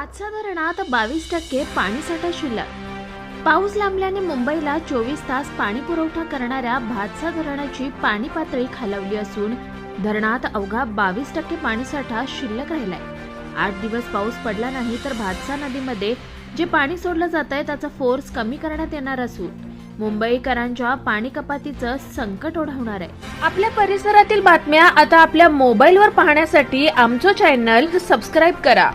भातसा धरणात बावीस टक्के पाणीसाठा शिल्लक. पाऊस लांबल्याने मुंबईला चोवीस तास पाणी पुरवठा करणाऱ्या भातसा धरणाची पाणी पातळी खालावली असून धरणात अवघा बावीस टक्के पाणीसाठा शिल्लक राहिलाय. आठ दिवस पाऊस पडला नाही तर भातसा नदीमध्ये जे पाणी सोडलं जात आहे त्याचा फोर्स कमी करण्यात येणार असून मुंबईकरांच्या पाणी कपातीचं संकट ओढवणार आहे. आपल्या परिसरातील बातम्या आता आपल्या मोबाईलवर पाहण्यासाठी आमचं चॅनल सबस्क्राईब करा.